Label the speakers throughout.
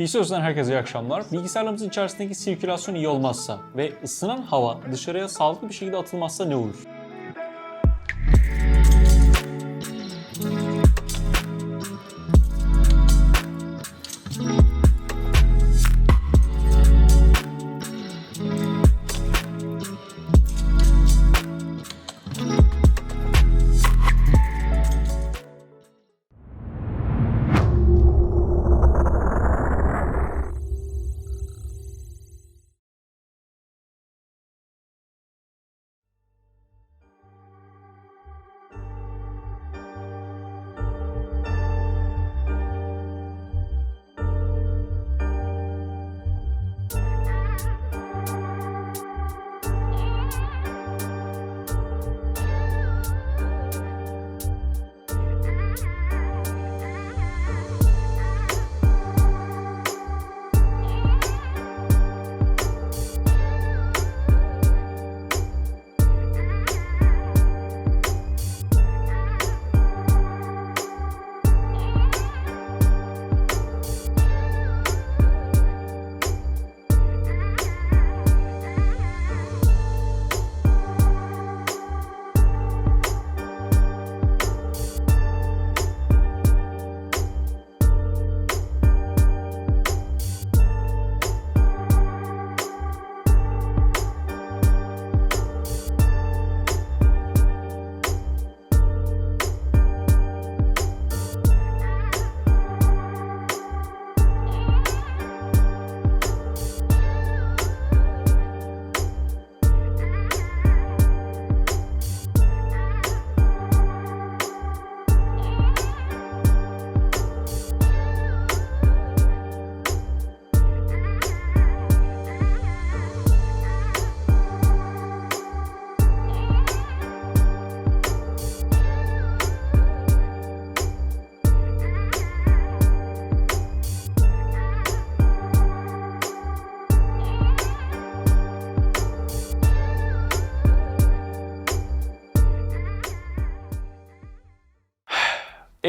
Speaker 1: PC Özden herkese iyi akşamlar. Bilgisayarlarımızın içerisindeki sirkülasyon iyi olmazsa ve ısınan hava dışarıya sağlıklı bir şekilde atılmazsa ne olur?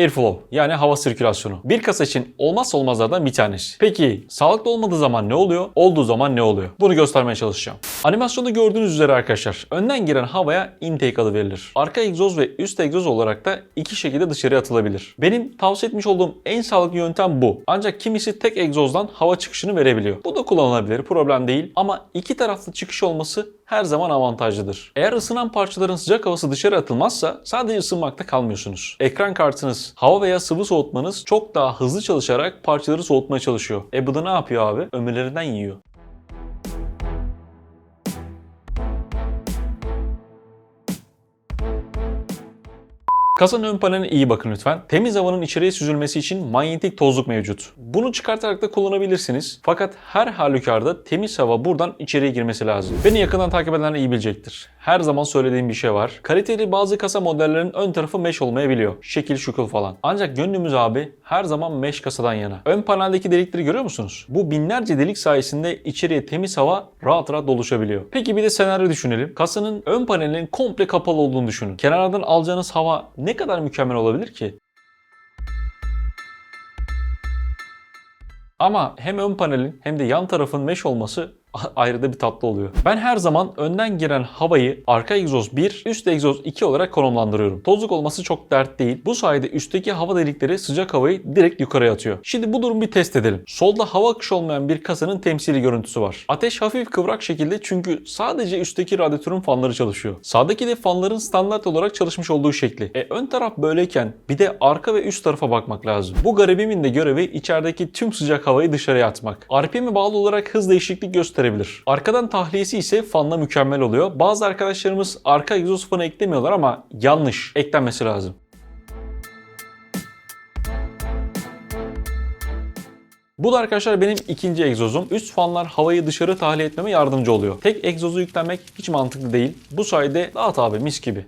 Speaker 1: Airflow yani hava sirkülasyonu. Bir kasa için olmazsa olmazlardan bir tanesi. Peki sağlıklı olmadığı zaman ne oluyor? Olduğu zaman ne oluyor? Bunu göstermeye çalışacağım. Animasyonda gördüğünüz üzere arkadaşlar önden giren havaya intake adı verilir. Arka egzoz ve üst egzoz olarak da iki şekilde dışarıya atılabilir. Benim tavsiye etmiş olduğum en sağlıklı yöntem bu. Ancak kimisi tek egzozdan hava çıkışını verebiliyor. Bu da kullanılabilir problem değil ama iki taraflı çıkış olması her zaman avantajlıdır. Eğer ısınan parçaların sıcak havası dışarı atılmazsa sadece ısınmakta kalmıyorsunuz. Ekran kartınız, hava veya sıvı soğutmanız çok daha hızlı çalışarak parçaları soğutmaya çalışıyor. E bu da ne yapıyor abi? Ömürlerinden yiyor. Kasanın ön paneline iyi bakın lütfen. Temiz havanın içeriye süzülmesi için manyetik tozluk mevcut. Bunu çıkartarak da kullanabilirsiniz. Fakat her halükarda temiz hava buradan içeriye girmesi lazım. Beni yakından takip edenler iyi bilecektir. Her zaman söylediğim bir şey var. Kaliteli bazı kasa modellerinin ön tarafı mesh olmayabiliyor. Şekil şukul falan. Ancak gönlümüz abi her zaman mesh kasadan yana. Ön paneldeki delikleri görüyor musunuz? Bu binlerce delik sayesinde içeriye temiz hava rahat rahat doluşabiliyor. Peki bir de senaryo düşünelim. Kasanın ön panelinin komple kapalı olduğunu düşünün. Kenardan alacağınız hava ne kadar mükemmel olabilir ki? Ama hem ön panelin hem de yan tarafın mesh olması ayrı da bir tatlı oluyor. Ben her zaman önden giren havayı arka egzoz 1, üst egzoz 2 olarak konumlandırıyorum. Tozluk olması çok dert değil. Bu sayede üstteki hava delikleri sıcak havayı direkt yukarıya atıyor. Şimdi bu durumu bir test edelim. Solda hava akışı olmayan bir kasanın temsili görüntüsü var. Ateş hafif kıvrak şekilde çünkü sadece üstteki radyatörün fanları çalışıyor. Sağdaki de fanların standart olarak çalışmış olduğu şekli. E ön taraf böyleyken bir de arka ve üst tarafa bakmak lazım. Bu garibimin de görevi içerideki tüm sıcak havayı dışarıya atmak. RPM'e bağlı olarak hız değişiklik gösterebilir. Arkadan tahliyesi ise fanla mükemmel oluyor. Bazı arkadaşlarımız arka egzoz fanı eklemiyorlar ama yanlış. Eklenmesi lazım. Bu da arkadaşlar benim ikinci egzozum. Üst fanlar havayı dışarı tahliye etmeme yardımcı oluyor. Tek egzozu yüklenmek hiç mantıklı değil. Bu sayede dağıt abi mis gibi.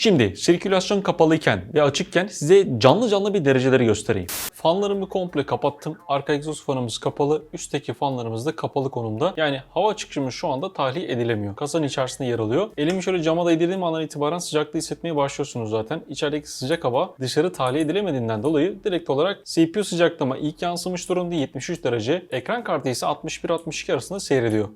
Speaker 1: Şimdi sirkülasyon kapalıyken ve açıkken size canlı canlı bir dereceleri göstereyim. Fanlarımı komple kapattım. Arka egzoz fanımız kapalı. Üstteki fanlarımız da kapalı konumda. Yani hava çıkışımız şu anda tahliye edilemiyor. Kasanın içerisinde yer alıyor. Elimi şöyle cama değdirdiğim andan itibaren sıcaklığı hissetmeye başlıyorsunuz zaten. İçerideki sıcak hava dışarı tahliye edilemediğinden dolayı direkt olarak CPU sıcaklığıma ilk yansımış durumda 73 derece. Ekran kartı ise 61-62 arasında seyrediyor.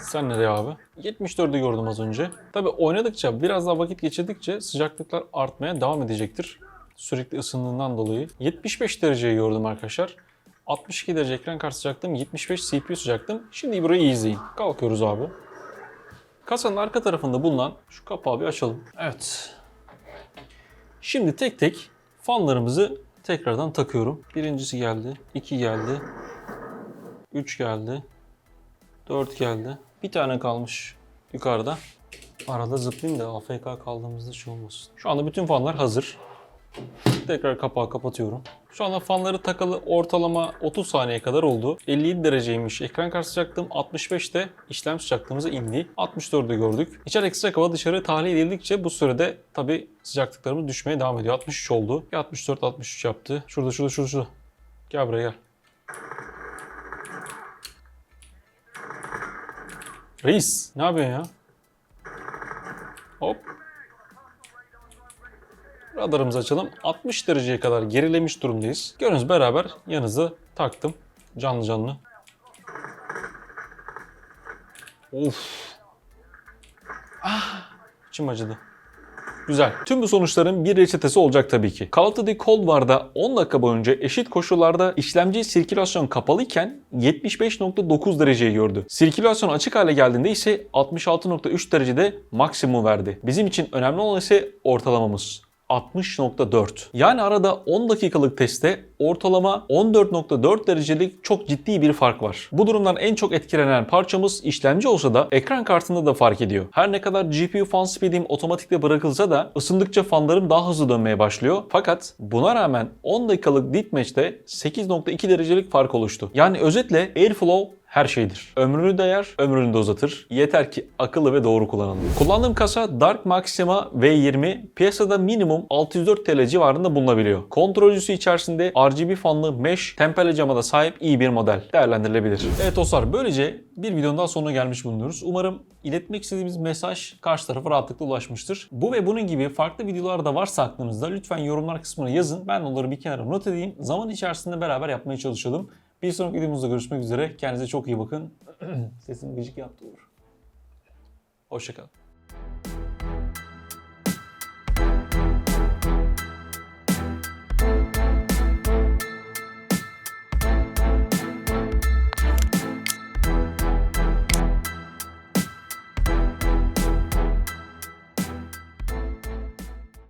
Speaker 1: Sen nereye abi? 74'ü gördüm az önce. Tabi oynadıkça, biraz daha vakit geçirdikçe sıcaklıklar artmaya devam edecektir. Sürekli ısındığından dolayı. 75 dereceyi gördüm arkadaşlar. 62 derece ekran kartı sıcaklığım, 75 CPU sıcaklığım. Şimdi burayı izleyin. Kalkıyoruz abi. Kasanın arka tarafında bulunan şu kapağı bir açalım. Evet. Şimdi tek tek fanlarımızı tekrardan takıyorum. Birincisi geldi, iki geldi, üç geldi, 4 geldi. Bir tane kalmış yukarıda. Arada zıplayayım da AFK kaldığımızda şey olmasın. Şu anda bütün fanlar hazır. Tekrar kapağı kapatıyorum. Şu anda fanları takalı ortalama 30 saniye kadar oldu. 57 dereceymiş ekran kartı sıcaklığım. 65'te işlem sıcaklığımıza indi. 64'ü gördük. İçerideki sıcak hava dışarı tahliye edildikçe bu sürede tabi sıcaklıklarımız düşmeye devam ediyor. 63 oldu. 64 63 yaptı. Şurada şurada şurada şurada. Gel buraya gel. Reis ne yapıyorsun ya? Hop. Radarımızı açalım. 60 dereceye kadar gerilemiş durumdayız. Gördüğünüz beraber yanınıza taktım. Canlı canlı. Of. Ah, içim acıdı. Güzel. Tüm bu sonuçların bir reçetesi olacak tabii ki. Call Duty Cold War'da 10 dakika boyunca eşit koşullarda işlemci sirkülasyon kapalıyken 75.9 dereceyi gördü. Sirkülasyon açık hale geldiğinde ise 66.3 derecede maksimum verdi. Bizim için önemli olan ise ortalamamız. 60.4. Yani arada 10 dakikalık testte ortalama 14.4 derecelik çok ciddi bir fark var. Bu durumdan en çok etkilenen parçamız işlemci olsa da ekran kartında da fark ediyor. Her ne kadar GPU fan speed'im otomatikte bırakılsa da ısındıkça fanlarım daha hızlı dönmeye başlıyor. Fakat buna rağmen 10 dakikalık deathmatch'te 8.2 derecelik fark oluştu. Yani özetle Airflow her şeydir. Ömrünü değer, ömrünü de uzatır. Yeter ki akıllı ve doğru kullanılır. Kullandığım kasa Dark Maxima V20 piyasada minimum 604 TL civarında bulunabiliyor. Kontrolcüsü içerisinde RGB fanlı mesh tempele cama da sahip iyi bir model. Değerlendirilebilir. Evet dostlar böylece bir videonun daha sonuna gelmiş bulunuyoruz. Umarım iletmek istediğimiz mesaj karşı tarafa rahatlıkla ulaşmıştır. Bu ve bunun gibi farklı videolar da varsa aklınızda lütfen yorumlar kısmına yazın. Ben onları bir kenara not edeyim. Zaman içerisinde beraber yapmaya çalışalım. Bir sonraki videomuzda görüşmek üzere. Kendinize çok iyi bakın. Sesim gıcık yaptı olur. Hoşçakalın.